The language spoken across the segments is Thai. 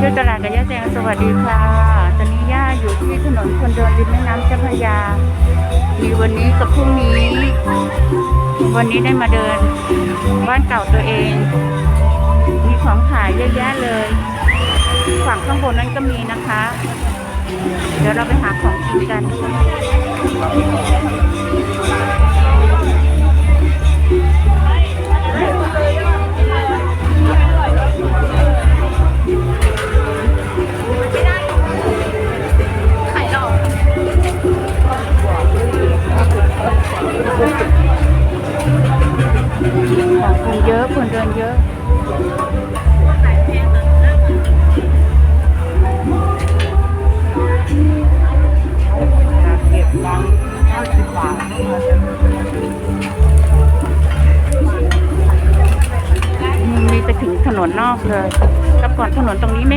ชื่อตลาดกับย่าแจงสวัสดีค่ะ ตอนนี้ย่าอยู่ที่ถนนคนเดินริมแม่น้ำเจ้าพระยา มีวันนี้กับพรุ่งนี้ วันนี้ได้มาเดิน บ้านเก่าตัวเอง มีของขายเยอะแยะเลย ฝั่งข้างบนนั้นก็มีนะคะ เดี๋ยวเราไปหาของกินกัน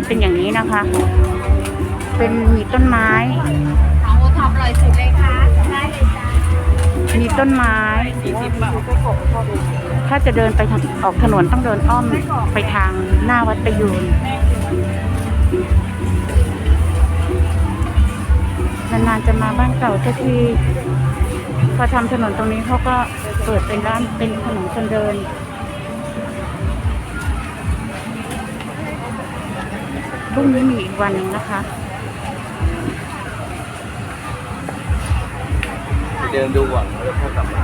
เป็นอย่างนี้นะคะ เป็นมีต้นไม้ของโอท็อปอร่อยสุดเลยค่ะได้เลยจ้ามีต้นไม้ถ้าจะเดินไปออกถนนต้องเดินอ้อมไปทางหน้าวัดประยูนนานๆจะมาบ้านเก่าสักทีพอทำถนนตรงนี้เขาก็เปิดเป็นร้านเป็นถนนคนเดิน รุ่งนี้มีอีกวันหนึ่งนะคะไปเดินดูก่อนแล้วค่อยกลับมา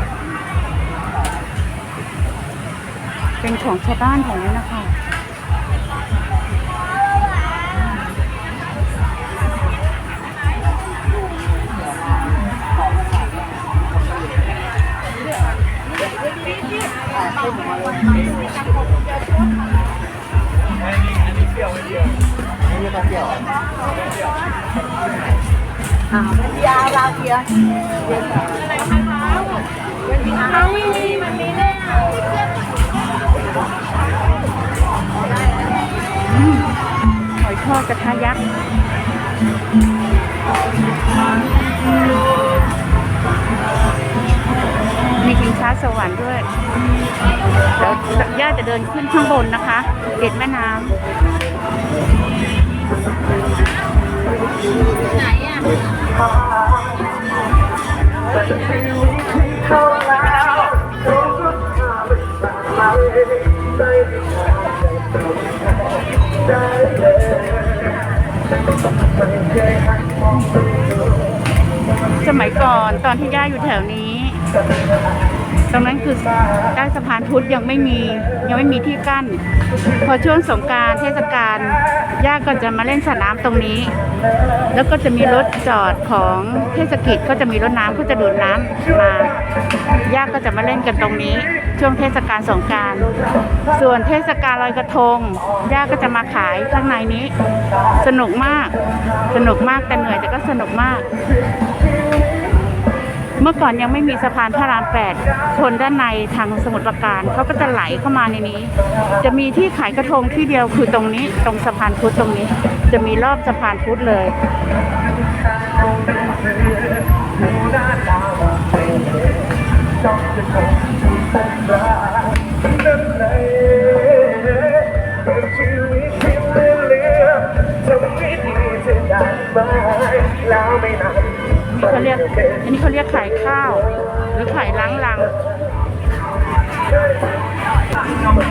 เป็นของชาวบ้านแถวนี้นะคะ ยาวลาเทียเขาไม่มีมันมีแน่อืมหอยทอดกระทะยักษ์มีชิงช้าสวรรค์ด้วยเดี๋ยวย่าจะเดินขึ้นข้างบนนะคะ เด็ดแม่น้ำ ไหนอะสมัยก่อนตอนที่ย่าอยู่แถวนี้ ตรงนั้นคือใต้สะพานพุทธยังไม่มียังไม่มีที่กั้น พอช่วงสงการเทศกาลย่าก็จะมาเล่นสนำตรงนี้ แล้วก็จะมีรถจอดของเทศกิจก็จะมีรถน้ำก็จะดูดน้ำมาญาติก็จะมาเล่นกันตรงนี้ ช่วงเทศกาลสงการ ส่วนเทศกาลลอยกระทงญาติก็จะมาขายข้างในนี้ สนุกมาก สนุกมากแต่เหนื่อยแต่ก็สนุกมาก เมื่อก่อนยังไม่มีสะพานพระรามแปดคนด้านในทางสมุทรปราการเขาก็จะไหลเข้ามาในนี้ จะมีที่ขายกระทงที่เดียวคือตรงนี้ ตรงสะพานพุทธตรงนี้ จะมีรอบสะพานพุทธเลยชี นานนี่เขาเรียก อันนี้เขาเรียกขายข้าว หรือขายล้างลัง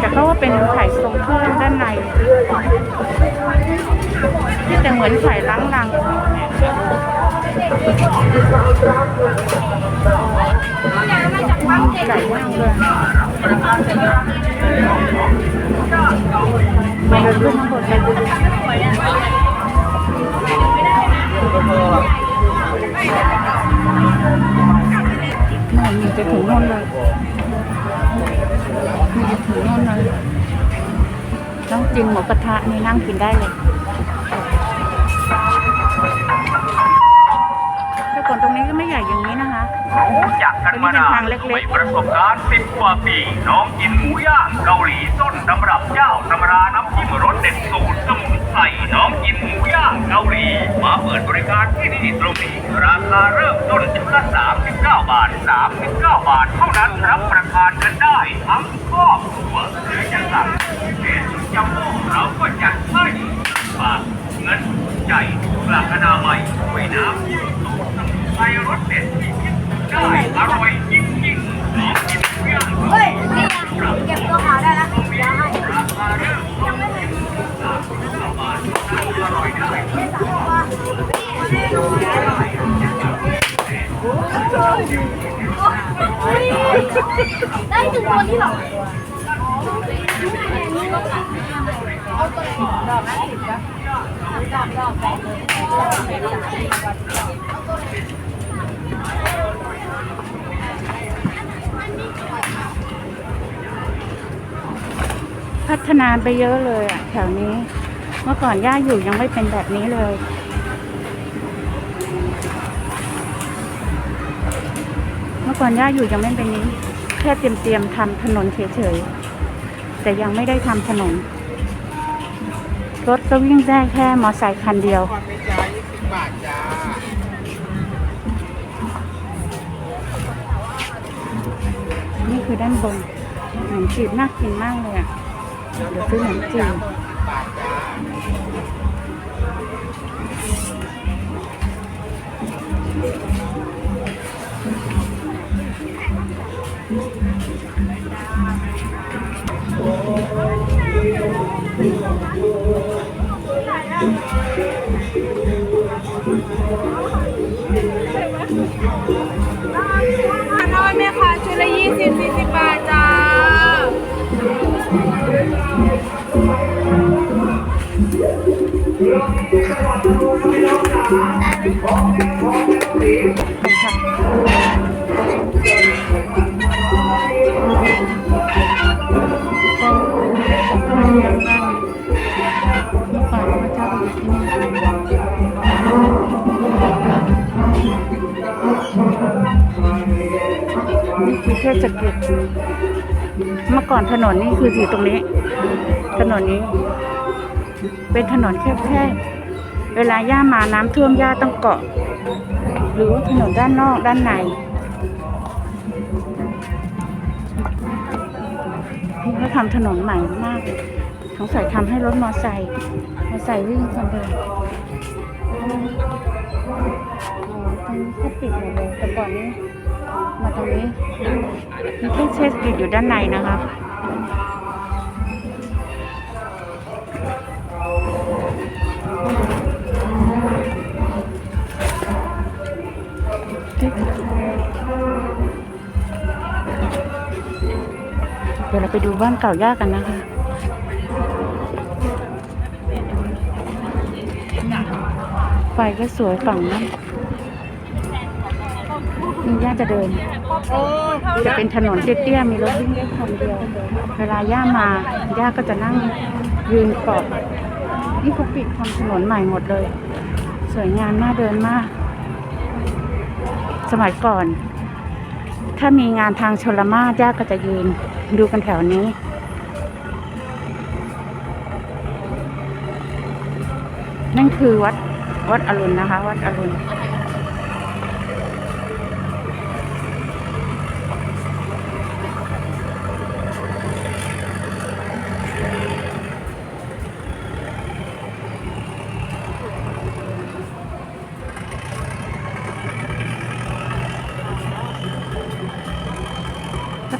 แต่เขาว่าเป็นไข่ทรงเครื่องด้านใน ที่แต่เหมือนไข่ล้างลังไก่ย่างเลยมาเดินขึ้นข้างบนเลย จะถึงโน่นเลยมีจะถึงโน่นเลยต้องกินหมูกระทะนี่นั่งกินได้เลยแต่ก่อนตรงนี้ก็ไม่ใหญ่อย่างนี้นะคะรู้จักกันมานานไม่ประสบการณ์สิบกว่าปี น้องกินหมูย่างเกาหลีต้นตำรับเจ้าธรรมราน้ำจิ้มรสเด็ดสูตรสมุน ไทยน้องกินหมูย่างเกาหลี มาเปิดบริการที่นี่ตรงนี้ ราคาเริ่มต้นชุดละ39 บาท 39 บาท เท่านั้นรับประทานกันได้ ทั้งครอบครัวหรือจะสั่งเป็นจัมโบ้เราก็จัดให้ฝากเงินใจหลักอนามัยด้วยน้ำยืดสูตรสมุนไพรรสเด็ดที่คิดได้อร่อย ได้ถึงตัวนี้หรอพัฒนาไปเยอะเลยอะแถวนี้ เมื่อก่อนย่าอยู่ยังไม่เป็นแบบนี้เลย มื่อก่อนย่าอยู่ยังไม่เป็นนี้ แค่เตรียมเตรียมๆทำถนนเฉยๆ แต่ยังไม่ได้ทำถนน รถก็วิ่งได้แค่มอไซค์คันเดียวความเป็นจ้า20บาทจ้านี่คือด้านบนขนมจีบน่ากินมากเลยอะ เดี๋ยวซื้อขนมจีบ น้อยไหมคะชุดละยี่สิบสี่สิบบาทจ้าเมื่ เทศกิจเมื่อก่อนถนนนี่คืออยู่ตรงนี้ ถนนนี้ เป็นถนนแคบๆเวลาย่ามาน้ำท่วมย่าต้องเกาะ หรือว่าถนนด้านนอกด้านในนี่เขาทำถนนใหม่มากเลยสงสัยทำให้รถมอไซค์มอไซค์วิ่งคนเดินอ๋อตรงนี้ก็ปิดหมดเลยแต่ก่อนนี้ มาตรงนี้มีแค่เชสกิดอยู่ด้านในนะคะเดี๋ยวเราไปดูบ้านเก่าย่ากันนะคะไฟก็สวยฝั่งนั้น นี่ย่าจะเดิน จะเป็นถนนเตี้ยๆมีรถวิ่งได้คันเดียว เวลาย่ามาย่าก็จะนั่งยืนเกาะนี่เขาปิดทำถนนใหม่หมดเลย สวยงามน่าเดินมาก สมัยก่อน ถ้ามีงานทางชลมาศย่าก็จะยืนดูกันแถวนี้นั่นคือวัดวัดอรุณนะคะ วัดอรุณ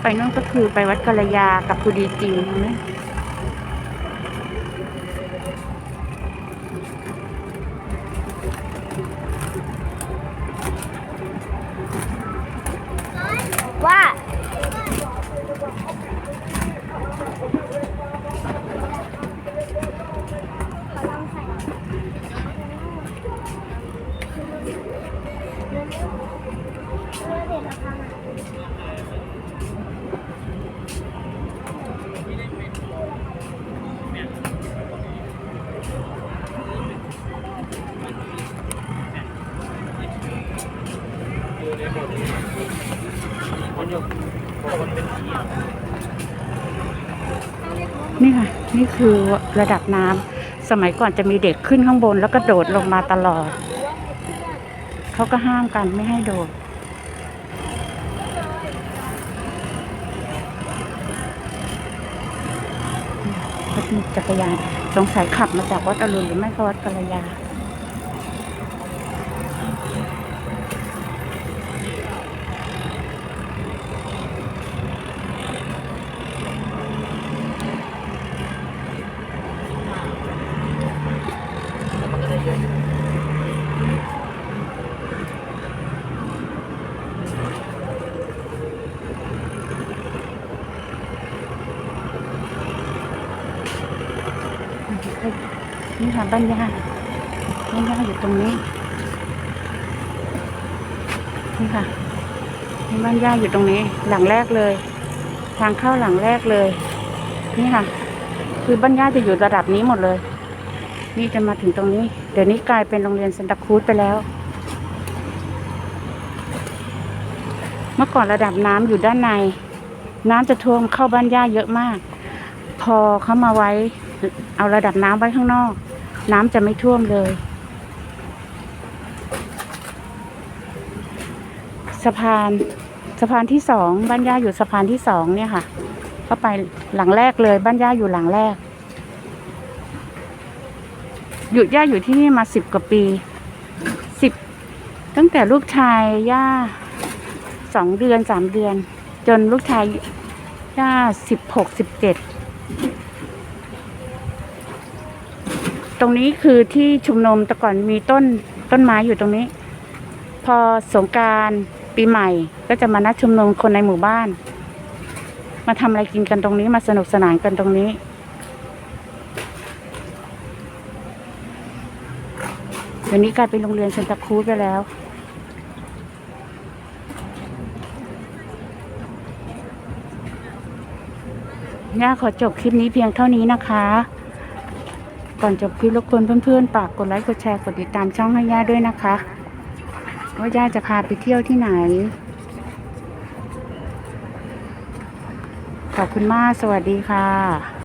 ไปนู่นก็คือไปวัดกัลยากับกุดีจีนนะ นี่ค่ะ นี่คือระดับน้ำสมัยก่อนจะมีเด็กขึ้นข้างบน แล้วก็โดดลงมาตลอด เขาก็ห้ามกันไม่ให้โดดรถจักรยานสงสัยขับมาจากวัดอรุณหรือไม่ก็วัดกัลยา ค่ะบ้านย่าบ้านย่าอยู่ตรงนี้นี่ค่ะบ้านย่าอยู่ตรงนี้ หลังแรกเลย ทางเข้าหลังแรกเลย นี่ค่ะ คือบ้านย่าจะอยู่ระดับนี้หมดเลย นี่จะมาถึงตรงนี้ เดี๋ยวนี้กลายเป็นโรงเรียนซันตาครูซไปแล้ว เมื่อก่อนระดับน้ำอยู่ด้านใน น้ำจะท่วมเข้าบ้านย่าเยอะมาก พอเขามาไว้ เอาระดับน้ำไว้ข้างนอก น้ำจะไม่ท่วมเลย สะพานสะพานที่สองบ้านย่าอยู่สะพานที่สองเนี่ยค่ะเข้าไปหลังแรกเลย บ้านย่าอยู่หลังแรก หยุดย่าอยู่ที่นี่มาสิบกว่าปีสิบตั้งแต่ลูกชายย่าสองเดือนสามเดือน จนลูกชายย่าสิบหกสิบเจ็ด ตรงนี้คือที่ชุมนุมแต่ก่อนมีต้นต้นไม้อยู่ตรงนี้ พอสงการปีใหม่ ก็จะมานัดชุมนุมคนในหมู่บ้าน มาทำอะไรกินกันตรงนี้มาสนุกสนานกันตรงนี้ เดี๋ยวนี้กลายเป็นโรงเรียนเซนตาครูซไปแล้วย่าขอจบคลิปนี้เพียงเท่านี้นะคะ ก่อนจบคลิปรบกวนเพื่อนๆฝากกดไลค์กดแชร์กดติดตามช่องให้ย่าด้วยนะคะว่าย่าจะพาไปเที่ยวที่ไหน ขอบคุณมาก สวัสดีค่ะ